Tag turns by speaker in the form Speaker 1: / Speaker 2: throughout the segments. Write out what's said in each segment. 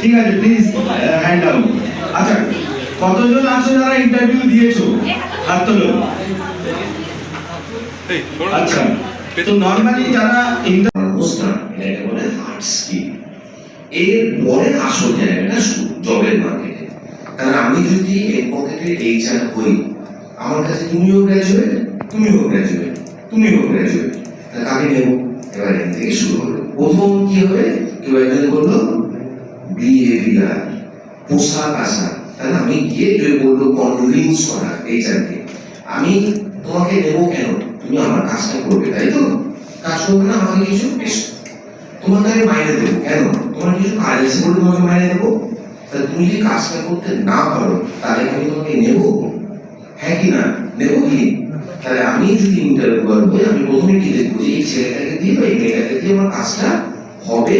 Speaker 1: ঠিক আছে please hand down আচ্ছা কতজন আছো যারা ইন্টারভিউ দিয়েছ? হাত তোলো আচ্ছা তো নর্মালি যারা ইন্টার
Speaker 2: অবস্থা এটাকে বলে হার্ড স্কিল এর পরে আসো আসল জায়গাটা জবের মার্কেটে কারণ আমি যদি এর পকেটে এইচআর হই আমার কাছে তুমিও গ্র্যাজুয়েট তুমিও গ্র্যাজুয়েট তুমিও গ্র্যাজুয়েট তা কাকে নেব? এবার এখান থেকে শুরু হলো। প্রথম কি হবে? কেউ একজন বলল বিহেভিয়ার, পোশাক আশাক। তাহলে আমি গিয়ে কেউ বলল কনভিন্স করা এইচআরকে আমি তোমাকে নেব কেন? তুমি আমার কাজটা করবে, তাই তো? কাজ করবে না, আমাকে কিছু বেশ। তোমাকে আমি মাইনে দেবো, কেন? তোমার কিছু কাজ বলে তোমাকে মাইনে দেবো? তাহলে তুমি যদি কাজটা করতে না পারো, তাহলে আমি তোমাকে নেব? হ্যাঁ কি না? নেব কি? তাহলে আমি যদি ইন্টারভিউ করব আমি প্রথমে কি দেখব? যে এই ছেলেটাকে দিয়ে বা এই মেয়েটাকে দিয়ে আমার কাজটা হবে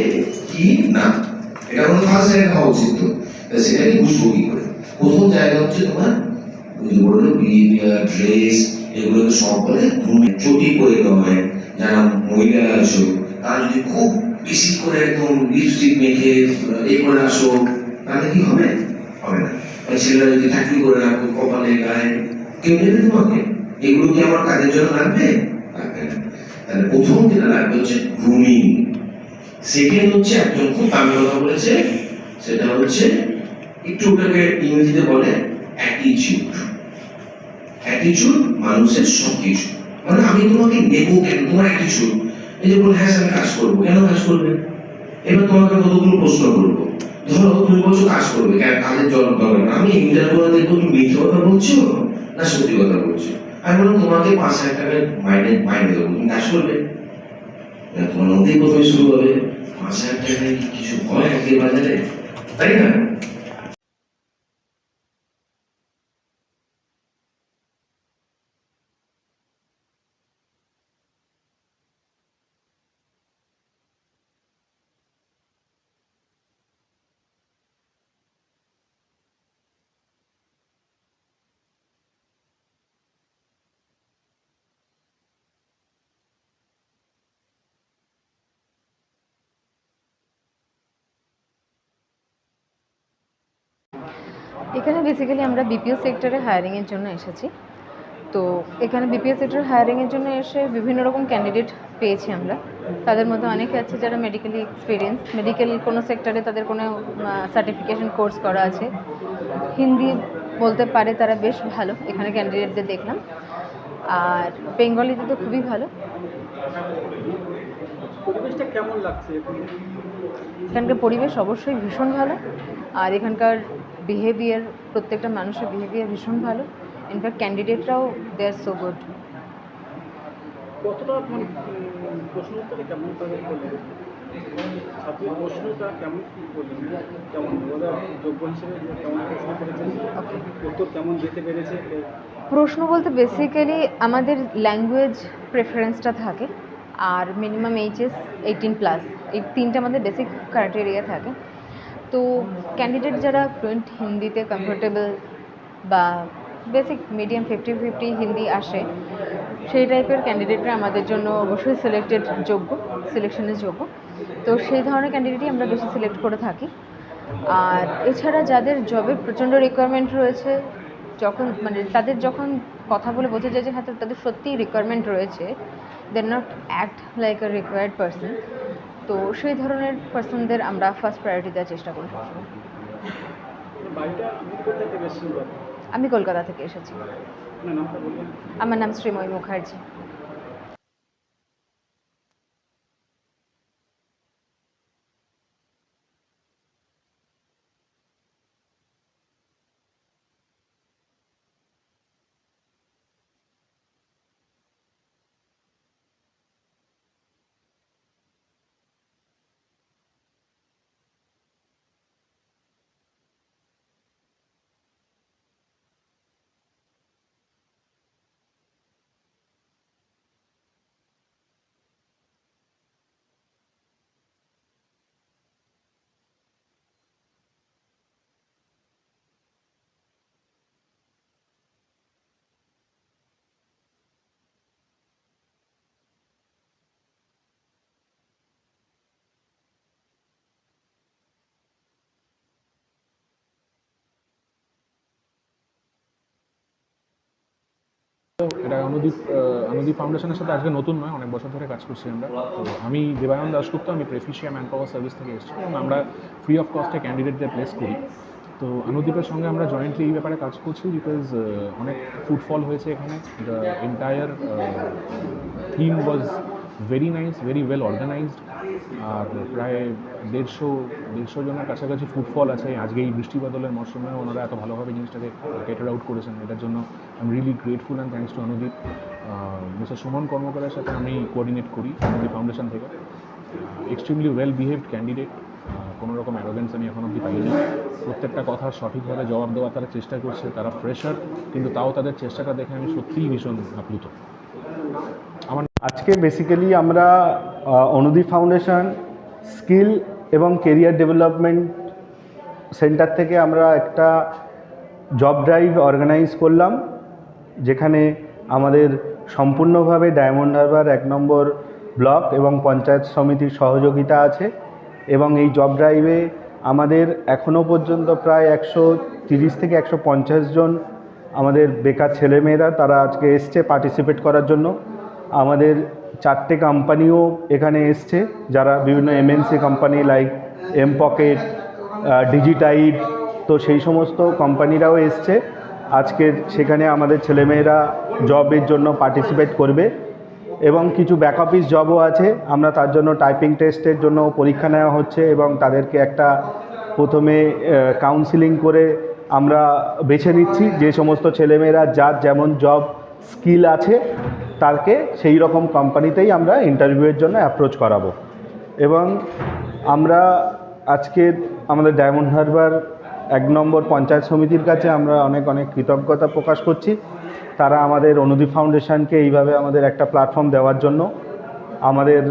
Speaker 2: কি না? এটা কোনো ফার্স্ট জায়গা হওয়া উচিত তো। সেটাকে বুঝব কি করে? প্রথম জায়গা হচ্ছে তোমার বলল বিহেভিয়ার ড্রেস এগুলোকে গ্রুমিং চটি পরে নয় যারা মহিলা আছো, তারা যদি খুব বেশি করে একদম লিপস্টিক মেখে, এ করে আসো, তাহলে কি হবে? হবে না। ছেলেরা যদি থাকলি করে রাখো, কপালে, গায়ে, কেউ নেবে তোমাকে। এগুলো কি আমার কাজের জন্য লাগবে? লাগবে না। তাহলে প্রথম যেটা লাগবে হচ্ছে গ্রুমিং সেকেন্ড হচ্ছে একজন খুব দামি কথা বলেছে, সেটা হচ্ছে, একটু ওটাকে ইংরেজিতে বলে অ্যাটিচিউড অ্যাটিচিউড মানুষের সব কিছু মানে আমি তোমাকে নেব কেন? তোমার অ্যাটিচিউড এই যে বলে হ্যাঁ স্যার, কাজ করব। কেন কাজ করবে? এবার তোমাকে কতগুলো প্রশ্ন করব? ধরো, তুমি বলছো কাজ করবে। কেন? কাজের জল দরকার না। আমি ইন্টারভিউ দেখব তুমি মিথ্যে কথা বলছো না সত্যি কথা বলছো। আমি বললাম, তোমাকে পাঁচ হাজার টাকা মাইনে মাইনে দেবো। তুমি কাজ করবে? তোমার নদী প্রথমে শুরু হবে। পাঁচ হাজার টাকায় কিছু হয় আজকে বাজারে তাই না?
Speaker 3: এখানে বেসিক্যালি আমরা বিপিও সেক্টরে হায়ারিংয়ের জন্য এসেছি। তো এখানে বিপিও সেক্টর হায়ারিংয়ের জন্য এসে বিভিন্ন রকম ক্যান্ডিডেট পেয়েছি আমরা। তাদের মধ্যে অনেকে আছে যারা মেডিকেলি এক্সপিরিয়েন্স মেডিকেল কোনো সেক্টরে তাদের কোনো সার্টিফিকেশন কোর্স করা আছে। হিন্দি বলতে পারে তারা বেশ ভালো এখানে ক্যান্ডিডেটদের দেখলাম। আর বেঙ্গলিতে তো খুবই ভালো। এখানকার পরিবেশ অবশ্যই ভীষণ ভালো। আর এখানকার বিহেভিয়ার প্রত্যেকটা মানুষের বিহেভিয়ার ভীষণ ভালো। ইনফ্যাক্ট ক্যান্ডিডেটরাও দে আর সো গুড
Speaker 4: প্রশ্ন
Speaker 3: বলতে বেসিক্যালি আমাদের ল্যাঙ্গুয়েজ প্রেফারেন্সটা থাকে আর মিনিমাম এইচএস এইটিন প্লাস এই তিনটে আমাদের বেসিক ক্রাইটেরিয়া থাকে। তো ক্যান্ডিডেট যারা ফ্লুয়েন্ট হিন্দিতে কমফোর্টেবল বা basic medium fifty fifty Hindi আসে, সেই টাইপের ক্যান্ডিডেটরা আমাদের জন্য অবশ্যই সিলেক্টেড যোগ্য সিলেকশনের যোগ্য। তো সেই ধরনের ক্যান্ডিডেটই আমরা বেশি সিলেক্ট করে থাকি। আর এছাড়া যাদের জবের প্রচণ্ড রিকোয়ারমেন্ট রয়েছে, যখন মানে তাদের যখন কথা বলে বোঝা যায় যে হয়তো তাদের সত্যিই রিকোয়ারমেন্ট রয়েছে then not act like a required person তো সেই ধরনের পার্সনদের আমরা ফার্স্ট প্রায়োরিটি দেওয়ার চেষ্টা করি সবসময়।
Speaker 4: আমি
Speaker 3: কলকাতা থেকে এসেছি। আমার নাম শ্রীময়ী মুখার্জি।
Speaker 5: এটা অনুদীপ অনুদীপ ফাউন্ডেশনের সাথে আজকে নতুন নয়, অনেক বছর ধরে কাজ করছি আমরা। তো আমি দেবায়ন দাশগুপ্ত, আমি প্রেফিশিয়া ম্যান পাওয়ার সার্ভিস থেকে এসেছি। এবং আমরা ফ্রি অফ কস্টে ক্যান্ডিডেটদের প্লেস করি। তো অনুদীপের সঙ্গে আমরা জয়েন্টলি এই ব্যাপারে কাজ করছি বিকজ অনেক ফুটফল হয়েছে এখানে। The entire theme was very nice very well organised আর প্রায় দেড়শো দেড়শো জনের কাছাকাছি ফুটফল আছে। আজকে এই বৃষ্টি বাদলের মরশুমে ওনারা এত ভালোভাবে জিনিসটাকে কেটার আউট করেছেন। এটার জন্য I am really grateful and thanks to Anudip mister Suman কর্মকারের সাথে আমি কোঅর্ডিনেট করি অনুদীপ ফাউন্ডেশন থেকে। এক্সট্রিমলি ওয়েল বিহেভড ক্যান্ডিডেট কোনো রকম অ্যারোগেন্স আমি এখন অবধি পাইনি। প্রত্যেকটা কথার সঠিকভাবে জবাব দেওয়ার তারা চেষ্টা করছে, তারা ফ্রেশার কিন্তু তাও তাদের চেষ্টাটা দেখে আমি সত্যিই ভীষণ আপ্লুত।
Speaker 6: আজকে বেসিক্যালি আমরা অনুদি ফাউন্ডেশন স্কিল এবং কেরিয়ার ডেভেলপমেন্ট সেন্টার থেকে আমরা একটা জব ড্রাইভ অর্গানাইজ করলাম, যেখানে আমাদের সম্পূর্ণভাবে ডায়মন্ড হারবার এক নম্বর ব্লক এবং পঞ্চায়েত সমিতির সহযোগিতা আছে এবং এই জব ড্রাইভে আমাদের এখনও পর্যন্ত প্রায় একশো তিরিশ থেকে একশো পঞ্চাশ জন আমাদের বেকার ছেলেমেয়েরা তারা আজকে এসছে পার্টিসিপেট করার জন্য। আমাদের চারটে কোম্পানিও এখানে এসছে, যারা বিভিন্ন MNC company like M pocket ডিজিটাইড তো সেই সমস্ত কোম্পানিরাও এসছে। আজকে সেখানে আমাদের ছেলেমেয়েরা জবের জন্য পার্টিসিপেট করবে এবং কিছু ব্যাক অফিস জবও আছে। আমরা তার জন্য টাইপিং টেস্টের জন্য পরীক্ষা নেওয়া হচ্ছে এবং তাদেরকে একটা প্রথমে কাউন্সিলিং করে আমরা বেছে নিচ্ছি। যে সমস্ত ছেলেমেয়েরা যার যেমন জব স্কিল আছে তাকে সেই রকম কোম্পানিতেই আমরা ইন্টারভিউয়ের জন্য অ্যাপ্রোচ করাবো। এবং আমরা আজকে আমাদের ডায়মন্ড হারবার এক নম্বর পঞ্চায়েত সমিতির কাছে আমরা অনেক অনেক কৃতজ্ঞতা প্রকাশ করছি। তারা আমাদের অনুদীপ ফাউন্ডেশনকে এইভাবে আমাদের একটা প্ল্যাটফর্ম দেওয়ার জন্য আমাদের,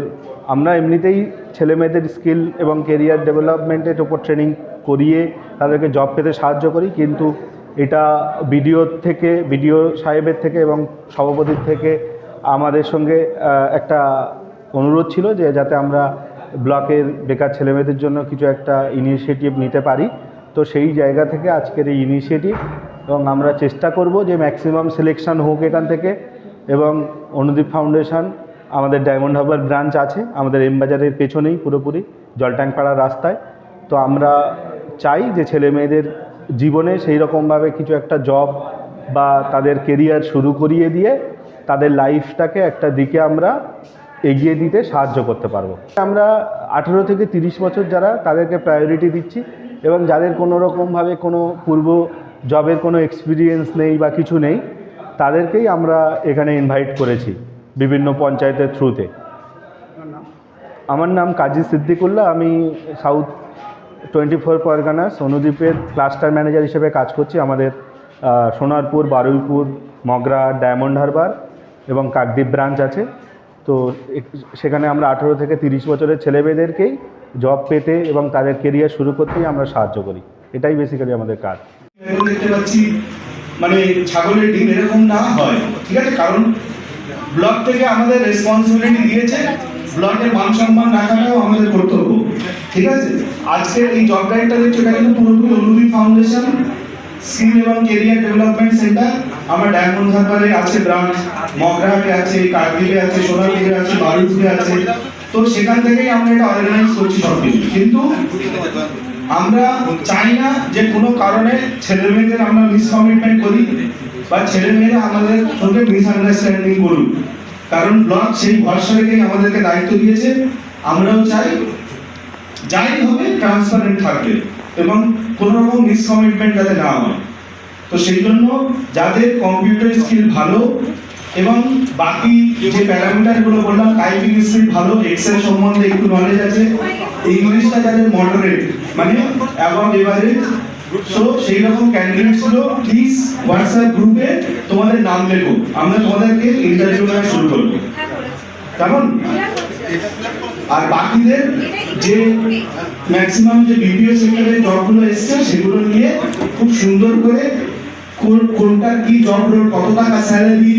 Speaker 6: আমরা এমনিতেই ছেলেমেয়েদের স্কিল এবং কেরিয়ার ডেভেলপমেন্টের ওপর ট্রেনিং করিয়ে তাদেরকে জব পেতে সাহায্য করি, কিন্তু এটা বিডিওর থেকে বিডিও সাহেবের থেকে এবং সভাপতির থেকে আমাদের সঙ্গে একটা অনুরোধ ছিল যে যাতে আমরা ব্লকের বেকার ছেলেমেয়েদের জন্য কিছু একটা ইনিশিয়েটিভ নিতে পারি। তো সেই জায়গা থেকে আজকের এই ইনিশিয়েটিভ এবং আমরা চেষ্টা করব যে ম্যাক্সিমাম সিলেকশন হোক এখান থেকে এবং অনুদীপ ফাউন্ডেশন আমাদের ডায়মন্ড হারবার ব্রাঞ্চ আছে, আমাদের এমবাজারের পেছনেই পুরোপুরি জলট্যাঙ্কপাড়া রাস্তায়। তো আমরা চাই যে ছেলে মেয়েদের জীবনে সেই রকমভাবে কিছু একটা জব বা তাদের কেরিয়ার শুরু করিয়ে দিয়ে তাদের লাইফটাকে একটা দিকে আমরা এগিয়ে দিতে সাহায্য করতে পারব। আমরা আঠেরো থেকে তিরিশ বছর যারা তাদেরকে প্রায়োরিটি দিচ্ছি এবং যাদের কোনো রকমভাবে কোনো পূর্ব জবের কোনো এক্সপিরিয়েন্স নেই বা কিছু নেই, তাদেরকেই আমরা এখানে ইনভাইট করেছি বিভিন্ন পঞ্চায়েতের থ্রুতে আমার নাম কাজী সিদ্দিকুল্লাহ, আমি সাউথ টোয়েন্টি ফোর পরগানাস অনুদ্বীপের ক্লাস্টার ম্যানেজার হিসেবে কাজ করছি আমাদের সোনারপুর, বারুইপুর, মগরা ডায়মন্ড হারবার এবং কাকদ্বীপ ব্রাঞ্চ আছে। তো সেখানে আমরা আঠেরো থেকে তিরিশ বছরের ছেলেমেয়েদেরকেই জব পেতে এবং তাদের কেরিয়ার শুরু করতেই আমরা সাহায্য করি। এটাই বেসিক্যালি আমাদের কাজ।
Speaker 1: দেখতে পাচ্ছি মানে ছাগলের ডিম এরকম না হয়, ঠিক আছে? কারণ ব্লক থেকে আমাদের রেসপন্সিবিলিটি দিয়েছে ব্লকের মান সম্মান রাখাটাও আমাদের কর্তব্য, ঠিক আছে? আজকের এই জব গাইডটা দেখছ, এটা কিন্তু পুরোপুরি অনুদীপ ফাউন্ডেশন স্কিল এবং কেরিয়ার ডেভেলপমেন্ট সেন্টার আমার ডায়মন্ড হারবারে আছে ব্রাঞ্চ মগরাহাটে আছে কাকদ্বীপে আছে সোনারপুরে আছে বারুইপুরে আছে। তো সেখান থেকেই আমরা এটা অর্গানাইজ করছি সব কিন্তু আমরা চাই না যে কোনো কারণে ছেলে মেয়েদের আমরা মিসকমিটমেন্ট করি বা ছেলে মেয়েরা আমাদের সঙ্গে মিসআন্ডারস্ট্যান্ডিং করুক। কারণ ব্লক সেই ভরসা রেখেই আমাদেরকে দায়িত্ব দিয়েছে। আমরাও চাই, যাই হবে ট্রান্সপারেন্ট থাকবে। এবং কোনো রকম মিসকমিটমেন্ট যাতে না হয়। তো সেই জন্য যাদের কম্পিউটার স্কিল ভালো এবং বাকি যে প্যারামিটারগুলো বললাম টাইপিং স্কিল ভালো এক্সেল সম্বন্ধে একটু নলেজ আছে ইংলিশটা যাদের মডারেট মানে অ্যাবাভ এভারেজ সো সেই রকম ক্যান্ডিডেটসগুলো প্লিজ হোয়াটসঅ্যাপ গ্রুপে তোমাদের নাম লেখো। আমরা তোমাদেরকে ইন্টারভিউ নেওয়া শুরু করব। কেমন? আর বাকিদের যে ম্যাক্সিমাম যে বিপিও সেক্টরের জবগুলো এসছে, সেগুলো নিয়ে খুব সুন্দর করে কোন, কোনটা কি জব রোল কত টাকা স্যালারি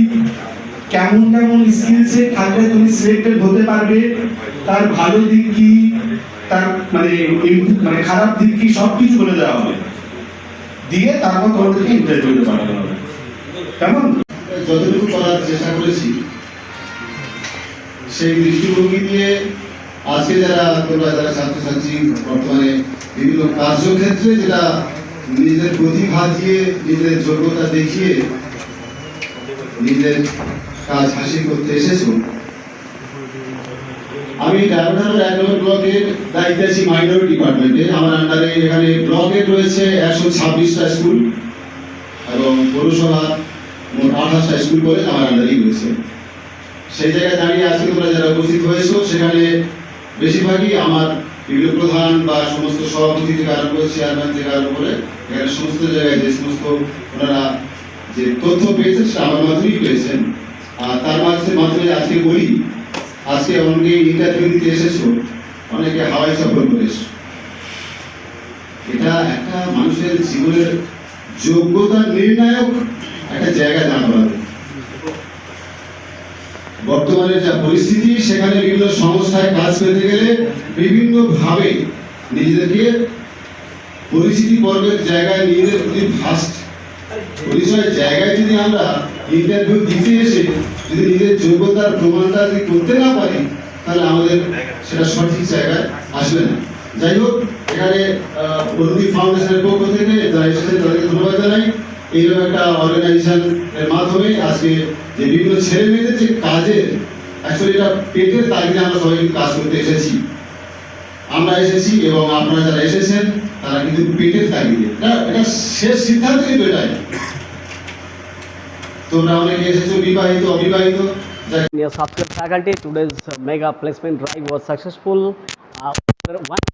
Speaker 1: কেমন কেমন স্কিলসে থাকলে তুমি সিলেক্টেড হতে পারবে, তার ভালো দিক কি, তার মানে মানে খারাপ দিক কি সব কিছু বলে দেওয়া হবে। দিয়ে তারপর তোমাদেরকে ইন্টারভিউ পাঠানো হবে। কেমন?
Speaker 7: যতটুকু করার চেষ্টা করেছি, সেই দৃষ্টিভঙ্গি দিয়ে আজকে যারা তোমরা যারা ছাত্রছাত্রী, বর্তমানে বিভিন্ন কার্যক্ষেত্রে যেটা নিজেদের প্রতিভা দিয়ে নিজেদের যোগ্যতা দেখিয়ে নিজের কাজ হাসিল করতে এসেছ। আমি ডায়মন্ড এক নম্বর ব্লকের দায়িত্বে আছি মাইনর ডিপার্টমেন্টে আমার আন্ডারে এখানে ব্লকে রয়েছে একশো ছাব্বিশটা স্কুল এবং পৌরসভা মোট আঠাশটা স্কুল কলেজ আমার আন্ডারেই রয়েছে। সেই জায়গায় দাঁড়িয়ে আজকে তোমরা যারা উপস্থিত হয়েছো, সেখানে বেশিরভাগই আমার বিভিন্ন প্রধান বা সমস্ত সভাপতি থেকে আরম্ভ করে চেয়ারম্যান থেকে আরম্ভ করে, এখানে সমস্ত জায়গায় যে সমস্ত ওনারা যে তথ্য পেয়েছেন সেটা আমার মাধ্যমেই পেয়েছেন। আর তার মাঝে মাধ্যমে আজকে বলি, আজকে অনেকে ইন্টারভিউ দিতে এসেছ, অনেকে হাওয়াই সফর করে এটা একটা মানুষের জীবনের যোগ্যতা নির্ণায়ক একটা জায়গা করাবে বর্তমানে যা পরিস্থিতি, সেখানে বিভিন্ন সংস্থায় কাজ পেতে গেলে বিভিন্ন ভাবে নিজেদেরকে পরিচিতি পর্বের জায়গায় নিজেদের প্রতি ফার্স্ট পরিচয়ের জায়গায় যদি আমরা ইন্টারভিউ দিতে এসে যদি নিজের যোগ্যতার প্রমাণটা যদি করতে না পারি, তাহলে আমাদের সেটা সঠিক জায়গায় আসবে না। যাই হোক, এখানে ফাউন্ডেশনের পক্ষ থেকে যারা এসেছেন তাদেরকে ধন্যবাদ জানাই। এইরকম একটা অর্গানাইজেশন এর মাধ্যমে আজকে যে বিভিন্ন ছেলে মেয়েদের যে কাজের অ্যাকচুয়ালি এটা পেটের তাগিদে আমরা সবাই কিন্তু কাজ করতে এসেছি। আমরা এসেছি এবং আপনারা যারা এসেছেন তারা কিন্তু পেটের তাগিদে। এটা এটা শেষ সিদ্ধান্ত কিন্তু এটাই। তোমরা অনেকে এসেছ বিবাহিত অবিবাহিত যাই
Speaker 8: Dear software faculty, today's uh, mega placement drive was successful. Uh, one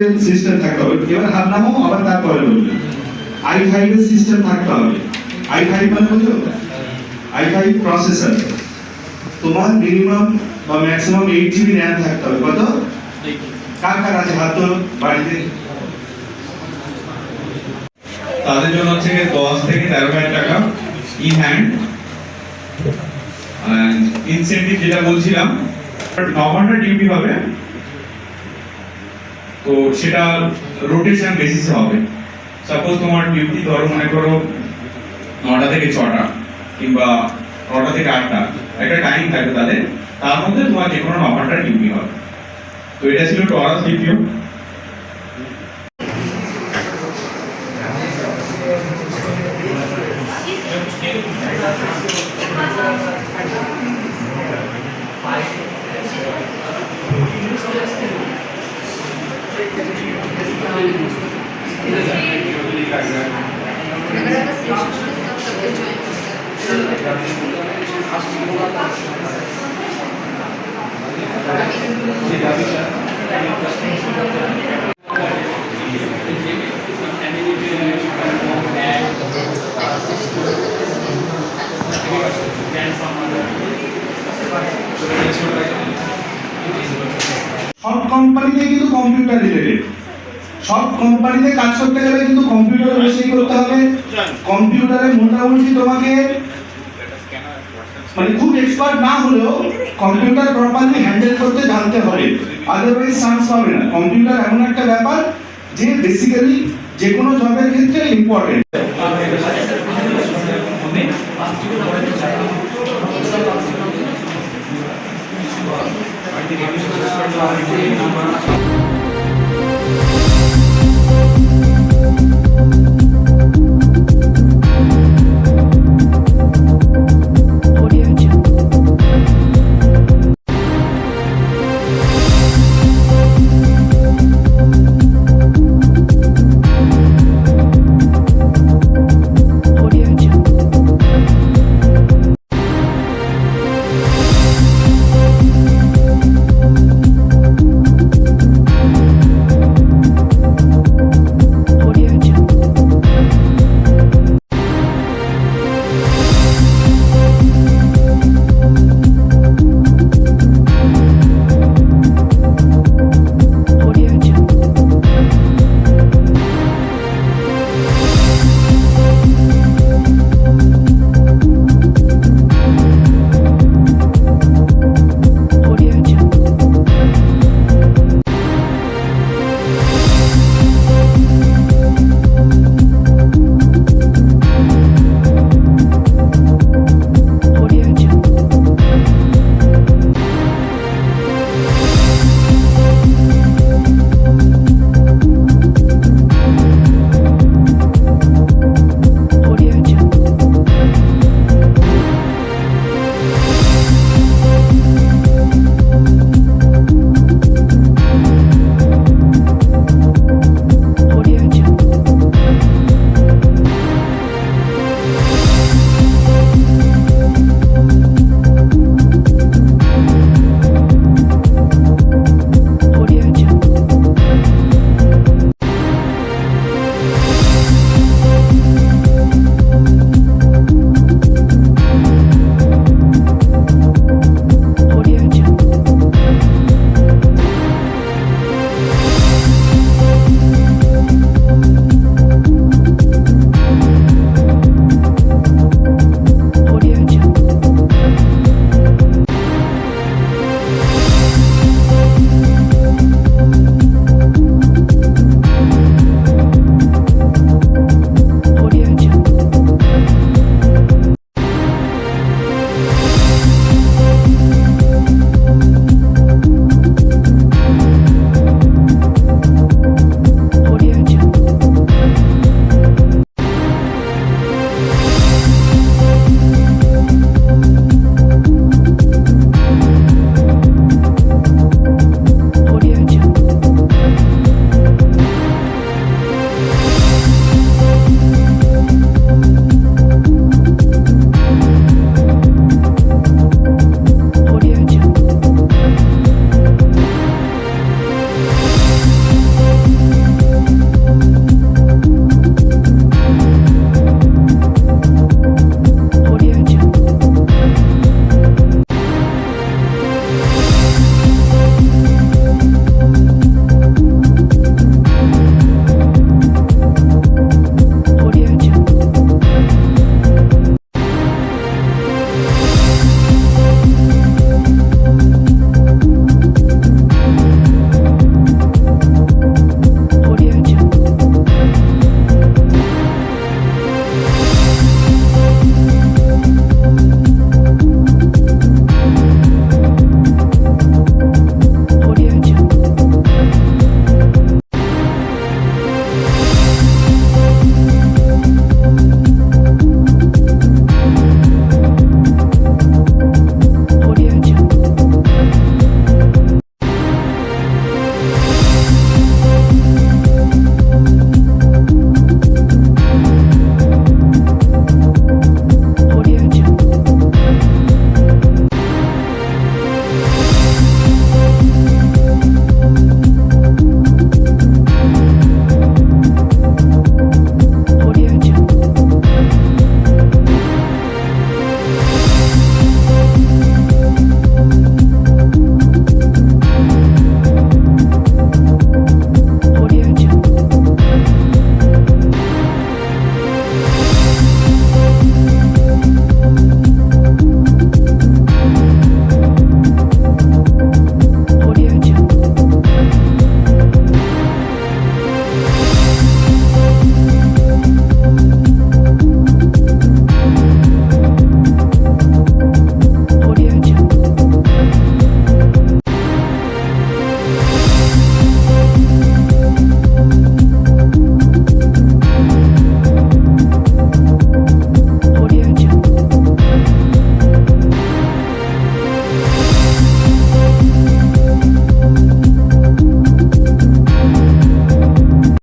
Speaker 1: system থাকতে হবে। এবার হাত নামো আবার তারপরে বলবে আই ফাইভ এর সিস্টেম থাকতে হবে। আই ফাইভ মানে বুঝো? আই ফাইভ প্রসেসর তোমার মিনিমাম বা ম্যাক্সিমাম এইট জিবি র্যাম থাকতে হবে। কত? কার কার আছে? হাত বাড়িতে।
Speaker 9: তাদের জন্য হচ্ছে দশ থেকে তেরো হাজার টাকা ইন হ্যান্ড ইনসেন্টিভ যেটা বলছিলাম, ন ঘণ্টা ডিউটি হবে। তো সেটা রোটেশন বেসিসে হবে। সাপোজ তোমার ডিউটি ধরো, মনে করো নটা থেকে ছটা কিংবা নটা থেকে আটটা, একটা টাইম থাকবে তাদের। তার মধ্যে তোমার যে কোনো ন ডিউটি হবে। তো এটা ছিল টরাস ডিপিও
Speaker 1: সব কোম্পানিতে কিন্তু কম্পিউটার রিলেটেড সব কোম্পানিতে কাজ করতে গেলে কিন্তু কম্পিউটার বেশি করতে হবে। কম্পিউটারে মোটামুটি তোমাকে মানে খুব এক্সপার্ট না হলেও কম্পিউটার প্রপারলি হ্যান্ডেল করতে জানতে হবে। আদারওয়াইজ চান্স পাবে না। কম্পিউটার এমন একটা ব্যাপার যে বেসিক্যালি যে কোনো জবের ক্ষেত্রে ইম্পর্টেন্ট
Speaker 9: Thank you.